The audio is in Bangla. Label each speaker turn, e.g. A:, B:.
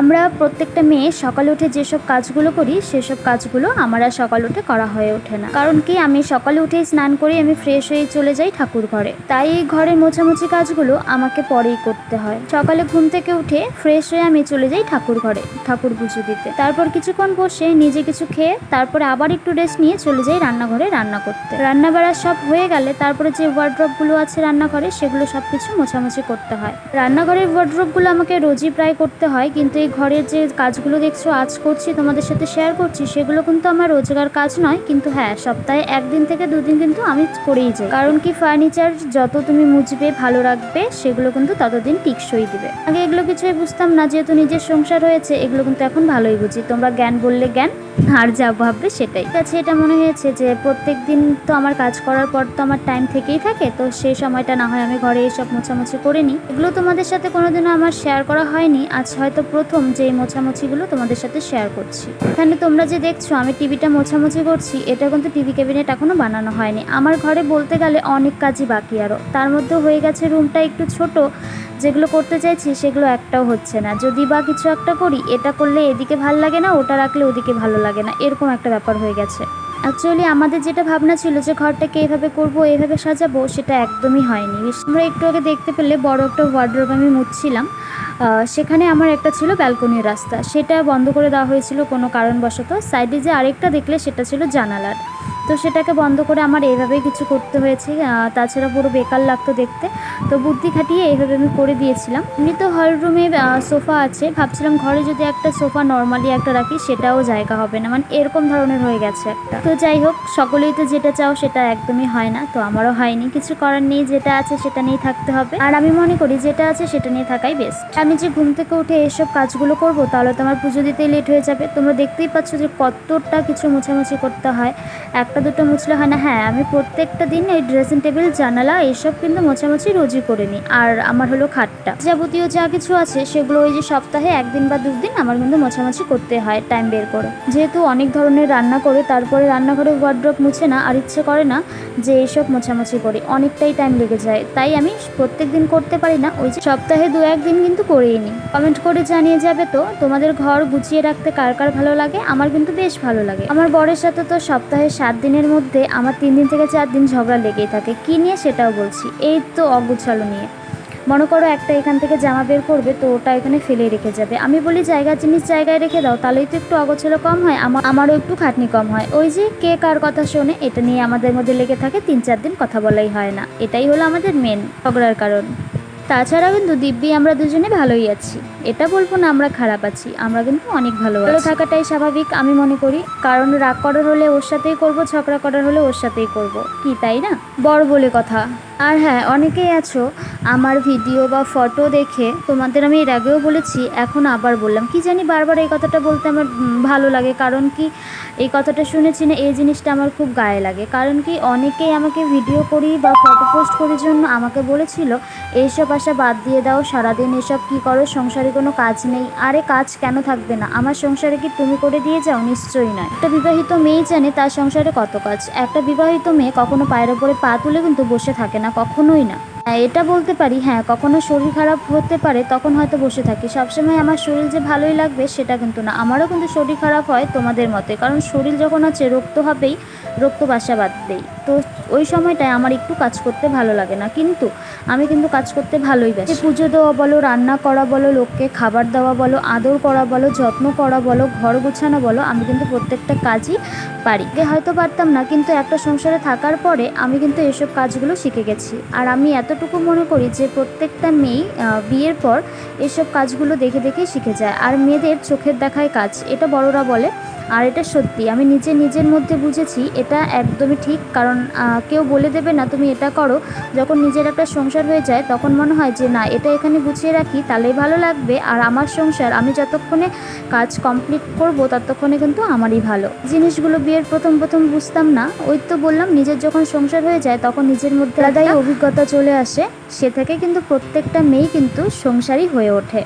A: আমরা প্রত্যেকটা মেয়ে সকালে উঠে যেসব কাজগুলো করি, সেসব কাজগুলো আমার আর সকালে উঠে করা হয়ে ওঠে না। কারণ কি, আমি সকালে উঠেই স্নান করে আমি ফ্রেশ হয়ে চলে যাই ঠাকুর ঘরে। তাই এই ঘরের মোছামুছি কাজগুলো আমাকে পরেই করতে হয়। সকালে ঘুম থেকে উঠে ফ্রেশ হয়ে আমি চলে যাই ঠাকুর ঘরে, ঠাকুর পুজো দিতে। তারপর কিছুক্ষণ বসে নিজে কিছু খেয়ে, তারপরে আবার একটু রেস্ট নিয়ে চলে যাই রান্নাঘরে রান্না করতে। রান্না বাড়া সব হয়ে গেলে তারপরে যে ওয়ার্ড্রপগুলো আছে রান্নাঘরে, সেগুলো সব কিছু মোছামুছি করতে হয়। রান্নাঘরের ওয়ার্ড্রপগুলো আমাকে রোজই প্রায় করতে হয়, কিন্তু এই ঘরের যে কাজগুলো দেখছ, আজ করছি, তোমাদের সাথে শেয়ার করছি, সেগুলো কিন্তু আমার রোজগার কাজ নয়। কিন্তু হ্যাঁ সপ্তাহে একদিন থেকে দুদিন কিন্তু আমি করেই যাই। কারণ কি ফার্নিচার যত তুমি মুছবে, ভালো রাখবে, সেগুলো কিন্তু ততদিন টিকসই দিবে। আগে এগুলো কিছুই বুঝতাম না, যেহেতু নিজের সংসার হয়েছে, এগুলো কিন্তু এখন ভালোই বুঝি। তোমরা জ্ঞান বললে জ্ঞান, আর যা ভাববে সেটাই। ঠিক আছে, এটা মনে হয়েছে যে প্রত্যেক দিন তো আমার কাজ করার পর তো আমার টাইম থেকেই থাকে, তো সেই সময়টা না হয় আমি ঘরে এসব মোছামুছি করে নিই। এগুলো তোমাদের সাথে কোনোদিনও আমার শেয়ার করা হয়নি, আজ হয়তো প্রথম যে এই মোছামুছিগুলো তোমাদের সাথে শেয়ার করছি। এখানে তোমরা যে দেখছ, আমি টিভিটা মোছামুছি করছি, এটা কিন্তু টিভি ক্যাবিনেট এখনও বানানো হয়নি। আমার ঘরে বলতে গেলে অনেক কাজই বাকি আরও তার মধ্যে হয়ে গেছে রুমটা একটু ছোট, যেগুলো করতে চাইছি সেগুলো একটাও হচ্ছে না। যদি বা কিছু একটা করি, এটা করলে এদিকে ভালো লাগে না, ওটা রাখলে ওদিকে ভালো লাগে না। এরকম একটা ব্যাপার হয়ে গেছে। অ্যাকচুয়ালি আমাদের যেটা ভাবনা ছিল যে ঘরটাকে এভাবে করব, এভাবে সাজাবো, সেটা একদমই হয়নি। আমরা একটু আগে দেখতে পেলে বড় একটা ওয়ার্ড্রোব আমি মুছছিলাম। সেখানে আমার একটা ছিল ব্যালকনির রাস্তা। সেটা বন্ধ করে দেওয়া হয়েছিল কোনো কারণবশত। সাইডে যে আরেকটা দেখলে সেটা ছিল জানালার। তো সেটাকে বন্ধ করে আমার এইভাবেই কিছু করতে হয়েছে। তাছাড়া পুরো বেকার লাগতো দেখতে। তো বুদ্ধি খাটিয়ে এইভাবে আমি করে দিয়েছিলাম। এমনি তো হল রুমে সোফা আছে। ভাবছিলাম ঘরে যদি একটা সোফা নর্মালি একটা রাখি, সেটাও জায়গা হবে না। মানে এরকম ধরনের হয়ে গেছে একটা। তো যাই হোক, সকলেই তো যেটা চাও সেটা একদমই হয় না। তো আমারও হয়নি। কিছু করার নেই। যেটা আছে সেটা নিয়ে থাকতে হবে। আর আমি মনে করি যেটা আছে সেটা নিয়ে থাকাই বেস্ট আমি যে ঘুম থেকে উঠে এসব কাজগুলো করব, তাহলে তো আমার পুজো দিতেই লেট হয়ে যাবে। তোমরা দেখতেই পাচ্ছ যে কতটা কিছু মোছামুছি করতে হয়। একটা দুটো মুছলে হয় না। হ্যাঁ আমি প্রত্যেকটা দিন এই ড্রেসিং টেবিল জানালা এইসব কিন্তু মোছামুছি রোজই করে নিই। আর আমার হলো খাটটা। যাবতীয় যা কিছু আছে, সেগুলো ওই যে সপ্তাহে একদিন বা দুদিন আমার কিন্তু মোছামুছি করতে হয় টাইম বের করে। যেহেতু অনেক ধরনের রান্না করে, তারপরে রান্নাঘরে ওয়ার্ড্রপ মুছে না, আর ইচ্ছে করে না যে এইসব মোছামুছি করি। অনেকটাই টাইম লেগে যায়। তাই আমি প্রত্যেক দিন করতে পারি না, ওই যে সপ্তাহে দু একদিন কিন্তু করেই নিই। কমেন্ট করে জানিয়ে যাবে তো, তোমাদের ঘর গুছিয়ে রাখতে কার কার ভালো লাগে? আমার কিন্তু বেশ ভালো লাগে। আমার বরের সাথে তো সপ্তাহে সাত দিনের মধ্যে আমার তিন দিন থেকে চার দিন ঝগড়া লেগেই থাকে। কি নিয়ে সেটাও বলছি। এই তো অগুছালো নিয়ে। মনে করো একটা এখান থেকে জামা বের করবে, তো ওটা এখানে ফেলে রেখে যাবে। আমি বলি, জায়গার জিনিস জায়গায় রেখে দাও, তাহলেই তো একটু অগোছালো কম হয় আমার আমারও একটু খাটনি কম হয়। ওই যে কে কার কথা শোনে, এটা নিয়ে আমাদের মধ্যে লেগে থাকে তিন চার দিন কথা বলাই হয় না। এটাই হলো আমাদের মেন ঝগড়ার কারণ। তাছাড়া কিন্তু দিব্যি আমরা দুজনে ভালোই আছি। এটা বলব না আমরা খারাপ আছি আমরা কিন্তু অনেক ভালো ভালো থাকাটাই স্বাভাবিক আমি মনে করি। কারণ রাগ করার হলে ওর সাথেই করব ঝগড়া করার হলে ওর সাথেই করব। কি তাই না? বড় বলে কথা। আর হ্যাঁ অনেকেই আছো। আমার ভিডিও বা ফটো দেখে তোমাদের আমি এর আগেও বলেছি, এখন আবার বললাম। কি জানি বারবার এই কথাটা বলতে আমার ভালো লাগে। কারণ কি, এই কথাটা শুনেছি না, এই জিনিসটা আমার খুব গায়ে লাগে। কারণ কি, অনেকেই আমাকে ভিডিও করি বা ফটো পোস্ট করার জন্য আমাকে বলেছিল, এইসব আশা বাদ দিয়ে দাও, সারাদিন এসব কি করো? সংসারে কোনো কাজ নেই। আরে, কাজ কেন থাকবে না? আমার সংসারে কি তুমি করে দিয়ে যাও? নিশ্চয়ই নয়। একটা বিবাহিত মেয়ে জানে তার সংসারে কত কাজ। একটা বিবাহিত মেয়ে কখনো পায়ের ওপরে পা তুলে কিন্তু বসে থাকে না। কখনোই না। হ্যাঁ এটা বলতে পারি হ্যাঁ কখনো শরীর খারাপ হতে পারে, তখন হয়তো বসে থাকি। সবসময় আমার শরীর যে ভালোই লাগবে, সেটা কিন্তু না। আমারও কিন্তু শরীর খারাপ হয় তোমাদের মতে, কারণ শরীর যখন আছে, রক্ত হবেই রক্ত বাসা বাঁধবেই। তো ওই সময়টায় আমার একটু কাজ করতে ভালো লাগে না। কিন্তু আমি কিন্তু কাজ করতে ভালোই বাসি। পুজো দেওয়া বলো, রান্না করা বলো, লোককে খাবার দেওয়া বলো, আদর করা বলো, যত্ন করা বলো, ঘর গোছানো বলো, আমি কিন্তু প্রত্যেকটা কাজই পারি। হয়তো পারতাম না, কিন্তু একটা সংসারে থাকার পরে আমি কিন্তু এসব কাজগুলো শিখে গেছি। আর আমি এতটুকু মনে করি যে প্রত্যেকটা মেয়ে বিয়ের পর এসব কাজগুলো দেখে দেখে শিখে যায়। আর মেয়েদের চোখের দেখায় কাজ, এটা বড়রা বলে, আর এটা সত্যি। আমি নিজে নিজের মধ্যে বুঝেছি, এটা একদমই ঠিক, কারণ আহ, কেউ বলে দেবে না তুমি এটা করো। যখন নিজের একটা সংসার হয়ে যায় তখন মনে হয় যে না এটা এখানে গুছিয়ে রাখি তাহলেই ভালো লাগবে। আর আমার সংসার আমি যতক্ষণে কাজ কমপ্লিট করব ততক্ষণে কিন্তু আমারই ভালো। জিনিসগুলো বিয়ের প্রথম প্রথম বুঝতাম না। ওই তো বললাম নিজের যখন সংসার হয়ে যায় তখন নিজের মধ্যে আলাদাই অভিজ্ঞতা চলে আসে। সে থেকে কিন্তু প্রত্যেকটা মেয়েই কিন্তু সংসারই হয়ে ওঠে।